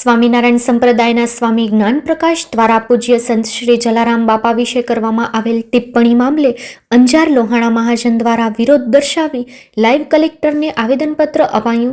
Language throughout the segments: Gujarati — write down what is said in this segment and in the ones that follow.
સ્વામિનારાયણ સંપ્રદાયના સ્વામી જ્ઞાન પ્રકાશ દ્વારા પૂજ્ય સંત શ્રી જલારામ બાપા વિશે કરવામાં આવેલ ટિપ્પણી મામલે અંજાર લોહાણા મહાજન દ્વારા વિરોધ દર્શાવી લાઈવ કલેક્ટરને આવેદનપત્ર અપાયું.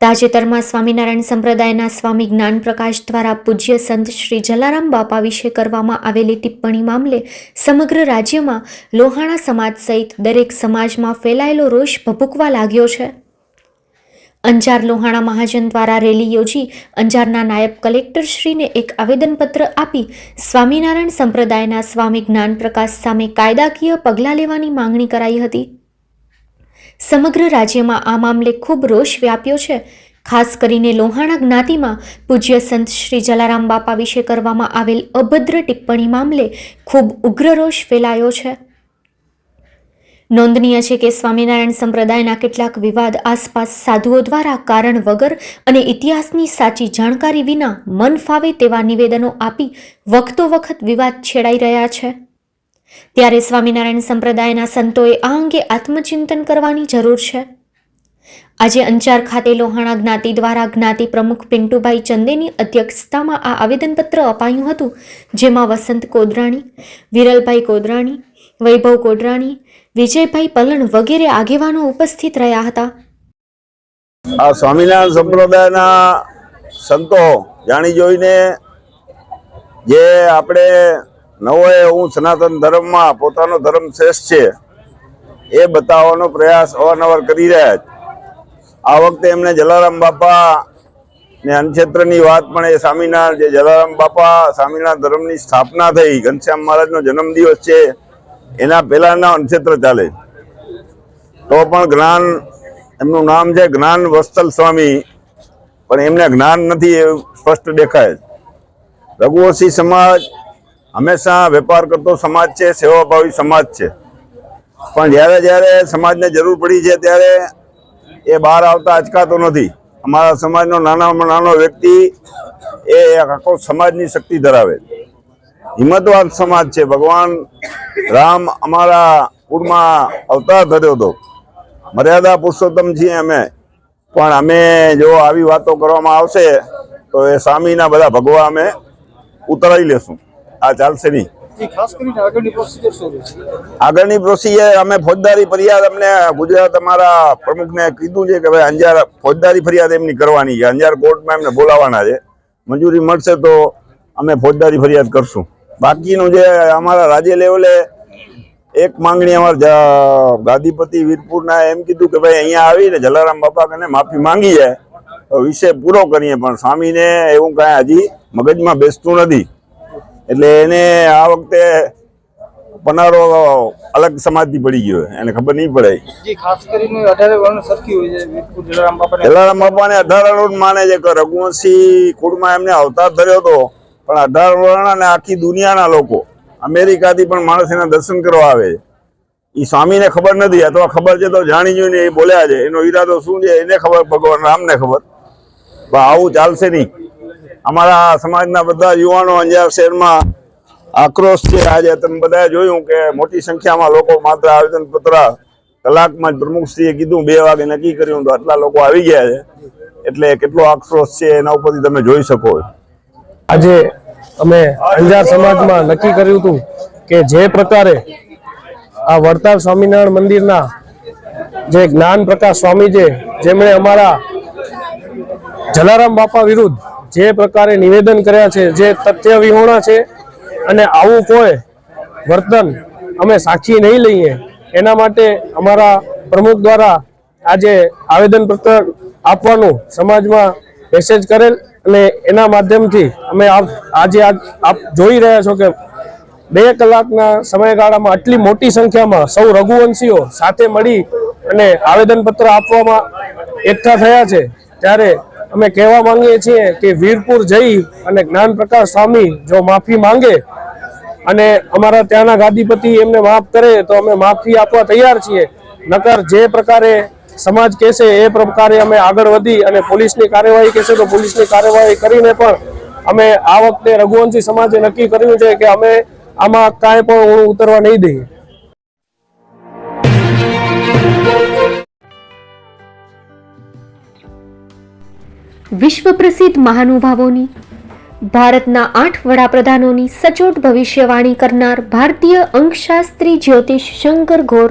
તાજેતરમાં સ્વામિનારાયણ સંપ્રદાયના સ્વામી જ્ઞાન પ્રકાશ દ્વારા પૂજ્ય સંત શ્રી જલારામ બાપા વિશે કરવામાં આવેલી ટિપ્પણી મામલે સમગ્ર રાજ્યમાં લોહાણા સમાજ સહિત દરેક સમાજમાં ફેલાયેલો રોષ ભભૂકવા લાગ્યો છે. અંજાર લોહાણા મહાજન દ્વારા રેલી યોજી અંજારના નાયબ કલેક્ટરશ્રીને એક આવેદનપત્ર આપી સ્વામિનારાયણ સંપ્રદાયના સ્વામી જ્ઞાનપ્રકાશ સામે કાયદાકીય પગલાં લેવાની માંગણી કરાઈ હતી. સમગ્ર રાજ્યમાં આ મામલે ખૂબ રોષ વ્યાપ્યો છે. ખાસ કરીને લોહાણા જ્ઞાતિમાં પૂજ્ય સંત શ્રી જલારામ બાપા વિશે કરવામાં આવેલ અભદ્ર ટિપ્પણી મામલે ખૂબ ઉગ્ર રોષ ફેલાયો છે. નોંધનીય છે કે સ્વામિનારાયણ સંપ્રદાયના કેટલાક વિવાદ આસપાસ સાધુઓ દ્વારા કારણ વગર અને ઇતિહાસની સાચી જાણકારી વિના મન ફાવે તેવા નિવેદનો આપી વખતો વખત વિવાદ છેડાઈ રહ્યા છે. ત્યારે સ્વામિનારાયણ સંપ્રદાયના સંતોએ આ અંગે આત્મચિંતન કરવાની જરૂર છે. આજે અંચાર ખાતે લોહાણા જ્ઞાતિ દ્વારા જ્ઞાતિ પ્રમુખ પિન્ટુભાઈ ચંદેની અધ્યક્ષતામાં આ આવેદનપત્ર અપાયું હતું, જેમાં વસંત કોદરાણી, વિરલભાઈ કોદરાણી, વૈભવ કોદરાણી વિજયભાઈ પલણ વગેરે આગેવાનો ઉપસ્થિત રહ્યા હતા. આ સ્વામિનારાયણ સંપ્રદાયના સંતો જાણી જોઈને જે આપણે નવોએ હું સનાતન ધર્મમાં પોતાનો ધર્મ શ્રેષ્ઠ છે, એ બતાવવાનો પ્રયાસ અવારનવાર કરી રહ્યા છે. આ વખતે એમને જલારામ બાપા ને અન્નક્ષેત્રની વાત પણ એ સ્વામિનારાયણ, જે જલારામ બાપા સ્વામિનારાયણ ધર્મની સ્થાપના થઈ, ઘનશ્યામ મહારાજનો જન્મદિવસ છે એના પહેલાના ક્ષેત્ર ચાલે. તો પણ જ્ઞાન, એમનું નામ છે જ્ઞાન વસ્તલ સ્વામી, પણ એમને જ્ઞાન નથી એવું સ્પષ્ટ દેખાય. રઘુવંશી સમાજ હંમેશા વેપાર કરતો સમાજ છે, સેવાભાવી સમાજ છે. પણ જ્યારે જ્યારે સમાજને જરૂર પડી છે ત્યારે એ બહાર આવતા અચકાતો નથી. અમારા સમાજનો નાનામાં નાનો વ્યક્તિ એ આખો સમાજની શક્તિ ધરાવે. છે. હિંમતવાન સમાજ છે. ભગવાન રામ અમારા કુળમાં અવતાર ધર્યો હતો. મર્યાદા પુરુષોત્તમ છીએ અમે. પણ અમે જો આવી વાતો કરવામાં આવશે તો એ સ્વામીના બધા ભગવા અમે ઉતરાવી લેશું. આ ચાલશે નહીં. આગળની પ્રોસિજર અમે ફોજદારી ફરિયાદ અમને ગુજરાત અમારા પ્રમુખને કીધું છે કે ભાઈ અંજાર ફોજદારી ફરિયાદ એમની કરવાની છે. અંજાર કોર્ટમાં એમને બોલાવવાના છે. મંજૂરી મળશે તો અમે ફોજદારી ફરિયાદ કરશું. બાકીનું જે અમારા રાજ્ય લેવલે એક માંગણી અમારા ગાદીપતિ વીરપુરના એમ કીધું કે ભાઈ અહીંયા આવીને જલારામ બાપા કને માફી માંગી જાય તો વિષય પૂરો કરીએ પણ સ્વામીને એવું કાંઈ હજી મગજમાં બેસતું નથી. એટલે એને આ વખતે પનારો અલગ સમાજથી પડી ગયો એને ખબર નહીં પડે. ખાસ કરીને જલારામ બાપાને. અઢાર અરુણ માને છે કે રઘુવંશી કુળમાં એમને અવતાર ધર્યો હતો. પણ અઢાર વર્ણ અને આખી દુનિયાના લોકો, અમેરિકાથી પણ માણસ એના દર્શન કરવા આવે છે. એ સ્વામીને ખબર નથી, અથવા ખબર છે તો જાણી જોઈને એ બોલ્યા છે. એનો ઈરાદો શું છે, એને ખબર, ભગવાન રામને ખબર. પણ આવું ચાલશે નહીં. અમારા સમાજના બધા યુવાનો અંજાર શહેરમાં આક્રોશ છે. આજે તમે બધા જોયું કે મોટી સંખ્યામાં લોકો માત્ર આવેદનપત્ર કલાકમાં જ પ્રમુખશ્રીએ કીધું, બે વાગે નક્કી કર્યું તો આટલા લોકો આવી ગયા છે. એટલે કેટલો આક્રોશ છે એના ઉપરથી તમે જોઈ શકો છો. આજે અમે અંજાર સમાજમાં નક્કી કર્યું હતું કે જે પ્રકારે આ વડતાલ સ્વામિનારાયણ મંદિરના જે જ્ઞાન પ્રકાશ સ્વામી છે જેમણે અમારા જલારામ બાપા વિરુદ્ધ જે પ્રકારે નિવેદન કર્યા છે, જે તથ્ય વિહોણા છે અને આવું કોઈ વર્તન અમે સાક્ષી નહીં લઈએ, એના માટે અમારા પ્રમુખ દ્વારા આજે આવેદનપત્ર આપવાનું સમાજમાં મેસેજ કરેલ અને એના માધ્યમથી અમે આજે આપ જોઈ રહ્યા છો કે બે કલાકના સમયગાળામાં આટલી મોટી સંખ્યામાં સૌ રઘુવંશીઓ સાથે મળી અને આવેદનપત્ર આપવામાં એકઠા થયા છે. ત્યારે અમે કહેવા માંગીએ છીએ કે વીરપુર જઈ અને જ્ઞાન પ્રકાશ સ્વામી જો માફી માંગે અને અમારા ત્યાંના ગાદીપતિ એમને માફ કરે તો અમે માફી આપવા તૈયાર છીએ. નકર જે પ્રકારે સમાજ કહેશે એ પ્રકારે અમે આગળ વધી અને પોલીસની કાર્યવાહી કહેશે તો પોલીસની કાર્યવાહી કરીને પણ અમે આ વખતે રઘુવંશી સમાજે નક્કી કર્યું છે કે અમે આમાં કાંઈ પણ ઉતરવા નહીં દઈએ. વિશ્વ પ્રસિદ્ધ મહાનુભાવોની, ભારતના આઠ વડાપ્રધાનોની સચોટ ભવિષ્યવાણી કરનાર ભારતીય અંકશાસ્ત્રી જ્યોતિષ શંકર ઘોર